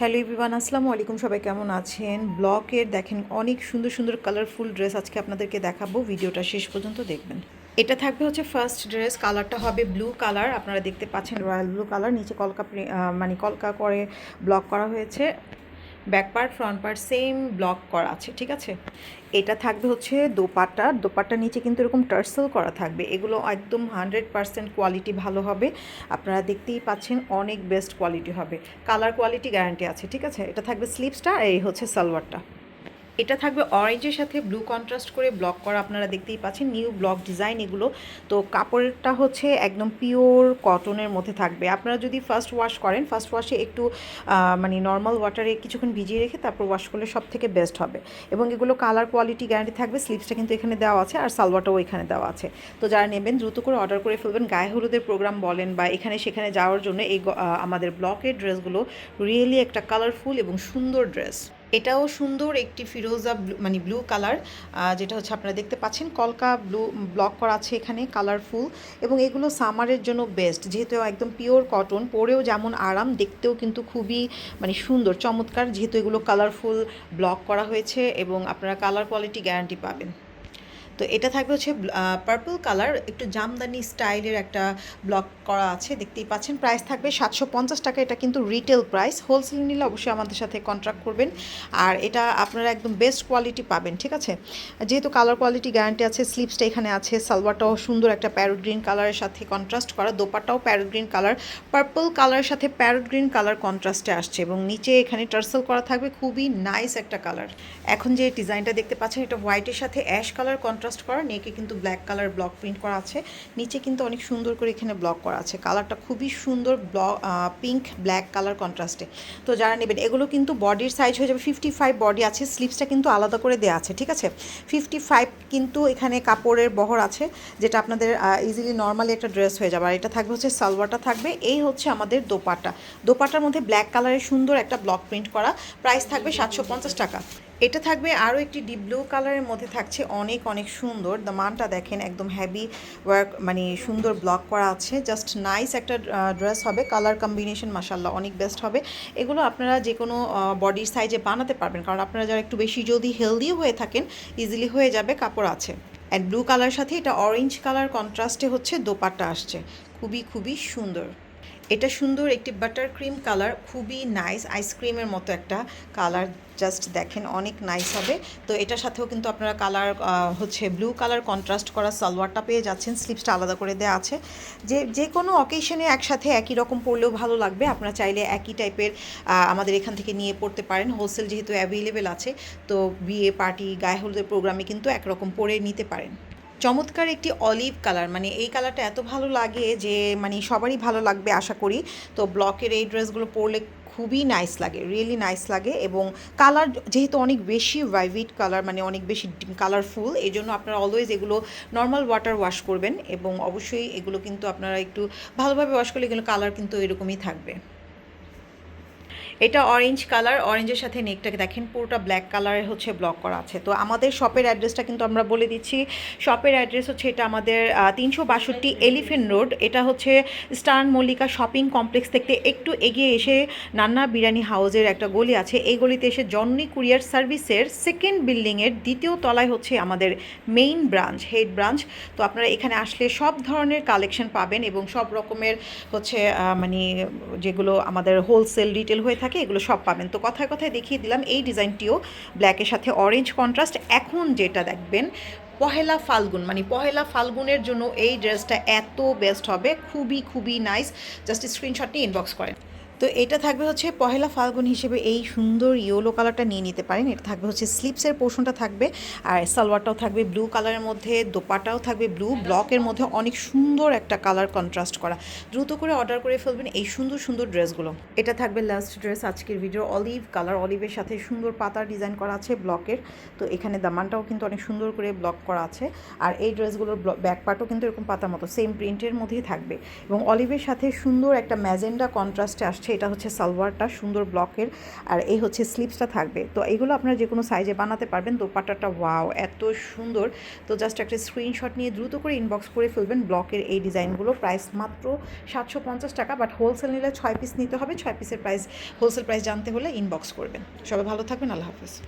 Hello ইভিবান আসসালামু আলাইকুম। সবাই কেমন আছেন? ব্লকের দেখেন অনেক সুন্দর সুন্দর কালারফুল ড্রেস আজকে আপনাদেরকে দেখাবো। ভিডিওটা শেষ পর্যন্ত দেখবেন। এটা থাকবে হচ্ছে ফার্স্ট ড্রেস কালারটা হবে ব্লু কালার আপনারা দেখতে পাচ্ছেন রয়্যাল ব্লু কালার নিচে কলকা মানে কলকা করে ব্লক করা হয়েছে। Back part front part same block করা আছে, ঠিক আছে? এটা থাকবে হচ্ছে দোপাট্টা দোপাট্টার নিচে কিন্তু এরকম টার্সেল করা থাকবে। এগুলো একদম হান্ড্রেড পারসেন্ট কোয়ালিটি ভালো হবে। আপনারা দেখতেই পাচ্ছেন অনেক বেস্ট কোয়ালিটি হবে। কালার কোয়ালিটি গ্যারান্টি আছে, ঠিক আছে? এটা থাকবে স্লিপসটা আর এই হচ্ছে সালোয়ারটা। এটা থাকবে অরেঞ্জের সাথে ব্লু কন্ট্রাস্ট করে ব্লক করা আপনারা দেখতেই পাচ্ছেন নিউ ব্লক ডিজাইন এগুলো। তো কাপড়টা হচ্ছে একদম পিওর কটনের মধ্যে থাকবে। আপনারা যদি ফার্স্ট ওয়াশ করেন ফার্স্ট ওয়াশে একটু মানে নর্মাল ওয়াটারে কিছুক্ষণ ভিজিয়ে রেখে তারপর ওয়াশ করলে সব থেকে বেস্ট হবে। এবং এগুলো কালার কোয়ালিটি গ্যারান্টি থাকবে স্লিপসটা কিন্তু এখানে দেওয়া আছে আর সালওয়াটাও এখানে দেওয়া আছে। তো যারা নেবেন, দ্রুত করে অর্ডার করে ফেলবেন। গায়ে হলুদের প্রোগ্রাম বলেন বা এখানে সেখানে যাওয়ার জন্য এই আমাদের ব্লকের ড্রেসগুলো রিয়েলি একটা কালারফুল এবং সুন্দর ড্রেস এটাও সুন্দর একটি ফিরোজা মানে ব্লু কালার যেটা হচ্ছে আপনারা দেখতে পাচ্ছেন, কলকা ব্লু ব্লক করা আছে এখানে কালারফুল এবং এগুলো সামারের জন্য বেস্ট যেহেতু একদম পিওর কটন পরেও যেমন আরাম, দেখতেও কিন্তু খুবই মানে সুন্দর, চমৎকার, যেহেতু এগুলো কালারফুল ব্লক করা হয়েছে, এবং আপনারা কালার কোয়ালিটি গ্যারান্টি পাবেন। তো এটা থাকবে হচ্ছে পার্পল কালার একটু জামদানি স্টাইলের একটা ব্লক করা আছে, দেখতেই পাচ্ছেন। প্রাইস থাকবে সাতশো পঞ্চাশ টাকা, এটা কিন্তু রিটেল প্রাইস হোলসেল নিলে অবশ্যই আমাদের সাথে কন্ট্রাক্ট করবেন। আর এটা আপনারা একদম বেস্ট কোয়ালিটি পাবেন, ঠিক আছে? যেহেতু কালার কোয়ালিটি গ্যারান্টি আছে স্লিপসটা এখানে আছে, সালোয়ারটাও সুন্দর একটা প্যারোট গ্রিন কালারের সাথে কন্ট্রাস্ট করা দোপাটাও প্যারোট গ্রিন কালার পার্পল কালারের সাথে প্যারোট গ্রিন কালার কন্ট্রাস্টে আসছে এবং নিচে এখানে টার্সেল করা থাকবে, খুবই নাইস একটা কালার এখন যে ডিজাইনটা দেখতে পাচ্ছেন, এটা হোয়াইটের সাথে অ্যাশ কালার কন্ট্রাস্ট করা, নেকে কিন্তু ব্ল্যাক কালার ব্লক প্রিন্ট করা আছে। নিচে কিন্তু অনেক সুন্দর করে এখানে ব্লক করা আছে। কালারটা খুবই সুন্দর ব্লক পিঙ্ক ব্ল্যাক কালার কন্ট্রাস্টে তো যারা নেবেন, এগুলো কিন্তু বডির সাইজ হয়ে যাবে ফিফটি ফাইভ বডি আছে স্লিভসটা কিন্তু আলাদা করে দেওয়া আছে, ঠিক আছে? ফিফটি ফাইভ কিন্তু এখানে কাপড়ের বহর আছে, যেটা আপনাদের ইজিলি নর্মালি একটা ড্রেস হয়ে যাবে। আর এটা থাকবে হচ্ছে সালোয়ারটা থাকবে। এই হচ্ছে আমাদের দোপাটা দোপাটার মধ্যে ব্ল্যাক কালারের সুন্দর একটা ব্লক প্রিন্ট করা। প্রাইস থাকবে সাতশো পঞ্চাশ টাকা। এটা থাকবে আরও একটি ডিপ ব্লু কালারের মধ্যে থাকছে অনেক অনেক সুন্দর। দ্য মানটা দেখেন একদম হ্যাভি ওয়ার্ক মানে সুন্দর ব্লক করা আছে। জাস্ট নাইস একটা ড্রেস হবে। কালার কম্বিনেশন মাসাল্লাহ অনেক বেস্ট হবে। এগুলো আপনারা যে কোনো বডির সাইজে বানাতে পারবেন। কারণ আপনারা যারা একটু বেশি যদি হেলদিও হয়ে থাকেন ইজিলি হয়ে যাবে কাপড় আছে। অ্যান্ড ব্লু কালার সাথে এটা অরেঞ্জ কালার কন্ট্রাস্টে হচ্ছে, দোপাট্টা আসছে। খুবই খুবই সুন্দর। এটা সুন্দর একটি বাটার ক্রিম কালার খুবই নাইস আইসক্রিমের মতো একটা কালার জাস্ট দেখেন অনেক নাইস হবে। তো এটার সাথেও কিন্তু আপনারা কালার হচ্ছে ব্লু কালার কন্ট্রাস্ট করা সালোয়ারটা পেয়ে যাচ্ছেন স্লিপসটা আলাদা করে দেওয়া আছে। যে যে কোনো অকেশনে একসাথে একই রকম পরলেও ভালো লাগবে, আপনারা চাইলে একই টাইপের আমাদের এখান থেকে নিয়ে পড়তে পারেন। হোলসেল যেহেতু অ্যাভেলেবেল আছে, তো বিয়ে পার্টি গায়ে হলুদের প্রোগ্রামে কিন্তু একরকম পরে নিতে পারেন। চমৎকার একটি অলিভ কালার মানে এই কালারটা এত ভালো লাগে যে মানে সবারই ভালো লাগবে আশা করি। তো ব্লকের এই ড্রেসগুলো পরলে খুবই নাইস লাগে রিয়েলি নাইস লাগে এবং কালার যেহেতু অনেক বেশি ভাইভিট কালার মানে অনেক বেশি কালারফুল এই জন্য আপনারা অলওয়েজ এগুলো নর্মাল ওয়াটার ওয়াশ করবেন এবং অবশ্যই এগুলো কিন্তু আপনারা একটু ভালোভাবে ওয়াশ করলে এগুলো কালার কিন্তু এরকমই থাকবে। এটা অরেঞ্জ কালার অরেঞ্জের সাথে নেকটাকে দেখেন, পুরোটা ব্ল্যাক কালারের হচ্ছে ব্লক করা আছে। তো আমাদের শপের অ্যাড্রেসটা কিন্তু আমরা বলে দিচ্ছি। শপের অ্যাড্রেস হচ্ছে এটা আমাদের তিনশো বাষট্টি এলিফেন্ট রোড এটা হচ্ছে স্টার্ন মল্লিকা শপিং কমপ্লেক্স থেকে একটু এগিয়ে এসে নান্না বিরিয়ানি হাউসের একটা গলি আছে। এই গলিতে এসে জননী কুরিয়ার সার্ভিসের সেকেন্ড বিল্ডিংয়ের দ্বিতীয় তলায় হচ্ছে আমাদের মেইন ব্রাঞ্চ হেড ব্রাঞ্চ তো আপনারা এখানে আসলে সব ধরনের কালেকশন পাবেন এবং সব রকমের হচ্ছে মানে যেগুলো আমাদের হোলসেল রিটেল হয়ে থাকে এগুলো সব পাবেন। তো কথায় কথায় দেখিয়ে দিলাম, এই ডিজাইনটিও ব্ল্যাকের সাথে অরেঞ্জ কন্ট্রাস্ট এখন যেটা দেখবেন, পহেলা ফাল্গুন মানে পহেলা ফাল্গুনের জন্য এই ড্রেসটা এত বেস্ট হবে, খুবই খুবই নাইস জাস্ট স্ক্রিনশটটি ইনবক্স করেন। তো এটা থাকবে হচ্ছে পহেলা ফাল্গুন হিসেবে এই সুন্দর ইয়েলো কালারটা নিয়ে নিতে পারেন। এটা থাকবে হচ্ছে স্লিপসের পোর্শনটা থাকবে, আর সালোয়ারটাও থাকবে ব্লু কালারের মধ্যে দোপাটাও থাকবে ব্লু ব্লকের মধ্যে অনেক সুন্দর একটা কালার কন্ট্রাস্ট করা। দ্রুত করে অর্ডার করে ফেলবেন এই সুন্দর সুন্দর ড্রেসগুলো এটা থাকবে লাস্ট ড্রেস আজকের ভিডিও অলিভ কালার অলিভের সাথে সুন্দর পাতার ডিজাইন করা আছে ব্লকের তো এখানে দামানটাও কিন্তু অনেক সুন্দর করে ব্লক করা আছে। আর এই ড্রেসগুলোর ব্যাক পার্টও কিন্তু এরকম পাতার মতো সেম প্রিন্টের মধ্যেই থাকবে। এবং অলিভের সাথে সুন্দর একটা ম্যাজেন্ডা কন্ট্রাস্টে আসছে হচ্ছে, এটা হচ্ছে সালোয়ারটা, সুন্দর ব্লকের, আর এই হচ্ছে স্লিপসটা থাকবে। তো এইগুলো আপনারা যে কোনো সাইজে বানাতে পারবেন। দোপাট্টাটা ওয়াও এত সুন্দর। তো জাস্ট একটা স্ক্রিনশট নিয়ে দ্রুত করে ইনবক্স করে ফেলবেন ব্লকের এই ডিজাইনগুলো। প্রাইস মাত্র সাতশো পঞ্চাশ টাকা বাট হোলসেল নিলে ছয় পিস নিতে হবে। ছয় পিসের প্রাইস হোলসেল প্রাইস জানতে হলে ইনবক্স করবেন। সবাই ভালো থাকবেন, আল্লাহ হাফেজ।